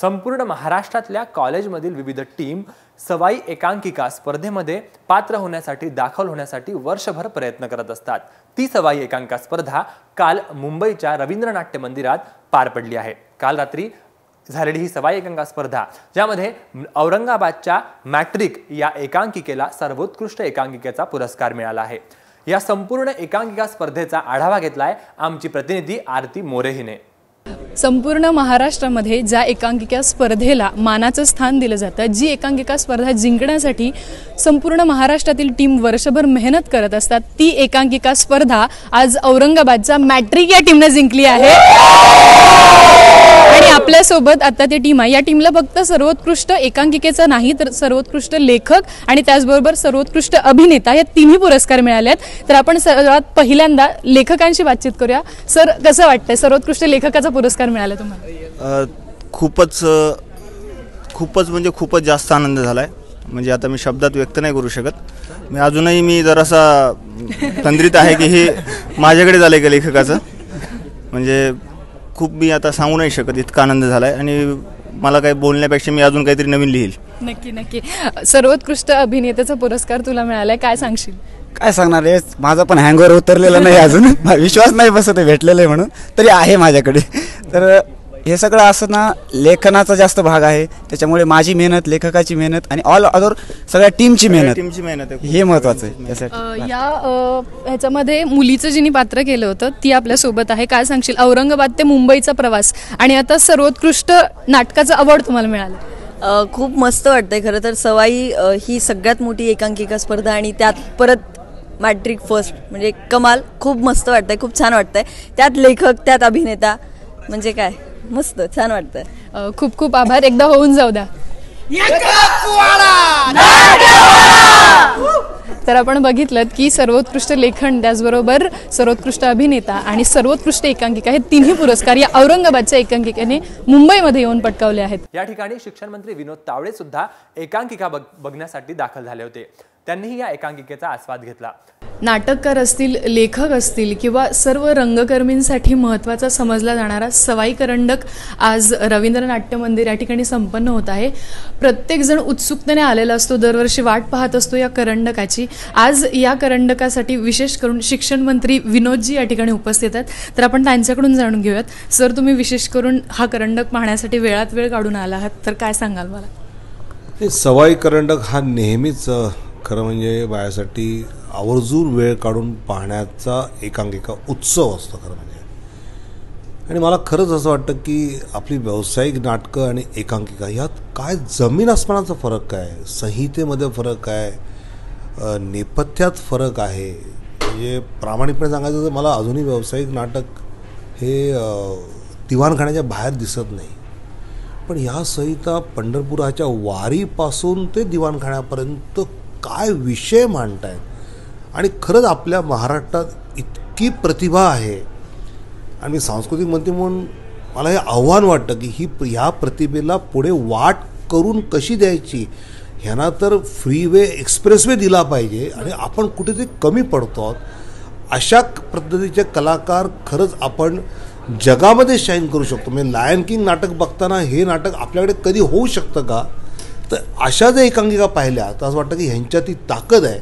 संपूर्ण महाराष्ट्रातल्या कॉलेजमधील विविध टीम सवाई एकांकिका स्पर्धेमध्ये पात्र होण्यासाठी दाखल होण्यासाठी वर्षभर प्रयत्न करत असतात. ती सवाई एकांका स्पर्धा काल मुंबईच्या रवींद्र नाट्य मंदिरात पार पडली आहे. काल रात्री झालेली ही सवाई एकांका स्पर्धा ज्यामध्ये औरंगाबादच्या मॅट्रिक या एकांकिकेला सर्वोत्कृष्ट एकांकिकेचा पुरस्कार मिळाला आहे. या संपूर्ण एकांकिका स्पर्धेचा आढावा घेतलाय आमची प्रतिनिधी आरती मोरे हिने संपूर्ण महाराष्ट्रामध्ये ज्या एकांकिका स्पर्धेला मानाचं स्थान दिलं जातं जी एकांकिका स्पर्धा जिंकण्यासाठी संपूर्ण महाराष्ट्रातील टीम वर्षभर मेहनत करत असतात ती एकांकिका स्पर्धा आज औरंगाबादच्या मॅट्रिक या टीमनं जिंकली आहे. आपल्यासोबत आता ती टीम आहे. या टीमला फक्त सर्वोत्कृष्ट एकांकिकेचा नाही तर सर्वोत्कृष्ट लेखक आणि त्याचबरोबर सर्वोत्कृष्ट अभिनेता या तिन्ही पुरस्कार मिळाले आहेत. तर आपण सर्वात पहिल्यांदा लेखकांशी बातचीत करूया. सर कसं वाटतंय? सर्वोत्कृष्ट लेखकाचा पुरस्कार मिळाला तुम्हाला? खूपच खूपच म्हणजे खूपच जास्त आनंद झाला आहे म्हणजे आता मी शब्दात व्यक्त नाही करू शकत. मी अजूनही मी जरासा तंद्रित आहे की हे माझ्याकडे झालं आहे का लेखकाचं? म्हणजे खूप मी आता सांगू नाही शकत इतका आनंद झाला आहे आणि मला काही बोलण्यापेक्षा मी अजून काहीतरी नवीन लिहील. नक्की नक्की. सर्वोत्कृष्ट अभिनेत्याचा पुरस्कार तुला मिळालाय काय सांगशील? काय सांगणार आहे? माझा पण हँगवर उतरलेला नाही अजून. विश्वास नाही बसत भेटलेलं आहे म्हणून. तरी आहे माझ्याकडे. तर हे सगळं असं ना लेखनाचा जास्त भाग आहे. त्याच्यामुळे माझी मेहनत लेखकाची मेहनत आणि ऑल अदर सगळ्या टीमची मेहनत टीमची मेहनत आहे. हे महत्वाचं आहे त्यासाठी अ, या अ, ह्याच्यामध्ये मुलीचं जिने पात्र केलं होतं ती आपल्यासोबत आहे. काय सांगशील? औरंगाबाद ते मुंबईचा प्रवास. आणि आता सर्वोत्कृष्ट नाटकाचं अवॉर्ड तुम्हाला मिळालं. अ, खूप मस्त वाटतंय खरं तर. सवाई अ, ही सगळ्यात मोठी एकांकिका स्पर्धा आणि त्यात परत मॅट्रिक फर्स्ट म्हणजे कमाल. खूप मस्त वाटतंय खूप छान वाटतंय. त्यात लेखक त्यात अभिनेता म्हणजे काय? मस्त छान वाटतंय. अ, खूप खूप आभार. एकदा होऊन जाऊ द्या. तर आपण बघितलं की सर्वोत्कृष्ट लेखन त्याचबरोबर सर्वोत्कृष्ट अभिनेता आणि सर्वोत्कृष्ट एकांकिका हे तिन्ही पुरस्कार या औरंगाबादच्या एकांकिकेने मुंबईमध्ये येऊन पटकावले आहेत. या ठिकाणी शिक्षण मंत्री विनोद तावडे सुद्धा एकांकिका बघ बघण्यासाठी दाखल झाले होते. त्यांनीही या एकांकिकेचा आस्वाद घेतला. नाटककार असतील लेखक असतील किंवा सर्व रंगकर्मींसाठी महत्त्वाचा समजला जाणारा सवाई करंडक आज रवींद्र नाट्य मंदिर या ठिकाणी संपन्न होत आहे. प्रत्येकजण उत्सुकतेने आलेला असतो दरवर्षी वाट पाहत असतो या करंडकाची. आज या करंडकासाठी विशेष करून शिक्षण मंत्री विनोदजी या ठिकाणी उपस्थित आहेत. तर आपण त्यांच्याकडून जाणून घेऊयात. सर तुम्ही विशेष करून हा करंडक पाहण्यासाठी वेळात वेळ काढून आला आहात तर काय सांगाल मला? ते सवाई करंडक हा नेहमीच खरं म्हणजे बायासाठी आवर्जून वेळ काढून पाहण्याचा एकांकिका उत्सव असतो खरं म्हणजे. आणि मला खरंच असं वाटतं की आपली व्यावसायिक नाटकं आणि एकांकिका ह्यात काय जमीन आसमानाचा फरक काय? संहितेमध्ये फरक आहे नेपथ्यात फरक आहे? म्हणजे प्रामाणिकपणे सांगायचं तर मला अजूनही व्यावसायिक नाटक हे दिवाणखाण्याच्या बाहेर दिसत नाही. पण ह्या संहिता पंढरपुराच्या वारीपासून ते दिवाणखाण्यापर्यंत काय विषय मांडतायत आणि खरंच आपल्या महाराष्ट्रात इतकी प्रतिभा आहे. आणि मी सांस्कृतिक मंत्री म्हणून मला हे आव्हान वाटतं की ही ह्या प्रतिभेला पुढे वाट करून कशी द्यायची? ह्यांना तर फ्रीवे एक्सप्रेसवे दिला पाहिजे आणि आपण कुठेतरी कमी पडतो आहोत. अशा पद्धतीचे कलाकार खरंच आपण जगामध्ये शाईन करू शकतो. म्हणजे लायन किंग नाटक बघताना हे नाटक आपल्याकडे कधी होऊ शकतं का? तर अशा जर एकांकिका पाहिल्या तर असं वाटतं की ह्यांच्या ती ताकद आहे.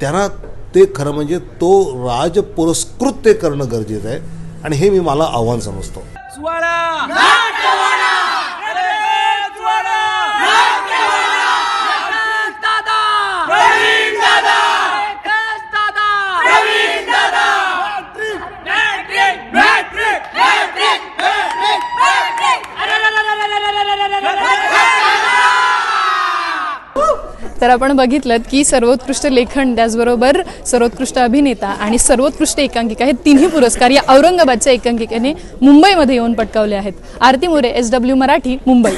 त्यांना ते खरं म्हणजे तो राज पुरस्कृत ते करणं गरजेचं आहे. आणि हे मी मला आव्हान समजतो. तर आपण बघितलं की सर्वोत्कृष्ट लेखन त्याचबरोबर सर्वोत्कृष्ट अभिनेता आणि सर्वोत्कृष्ट एकांकिका हे तिन्ही पुरस्कार या औरंगाबादच्या एकांकिकेने मुंबईमध्ये येऊन पटकावले आहेत. Aarti More S W Marathi Mumbai.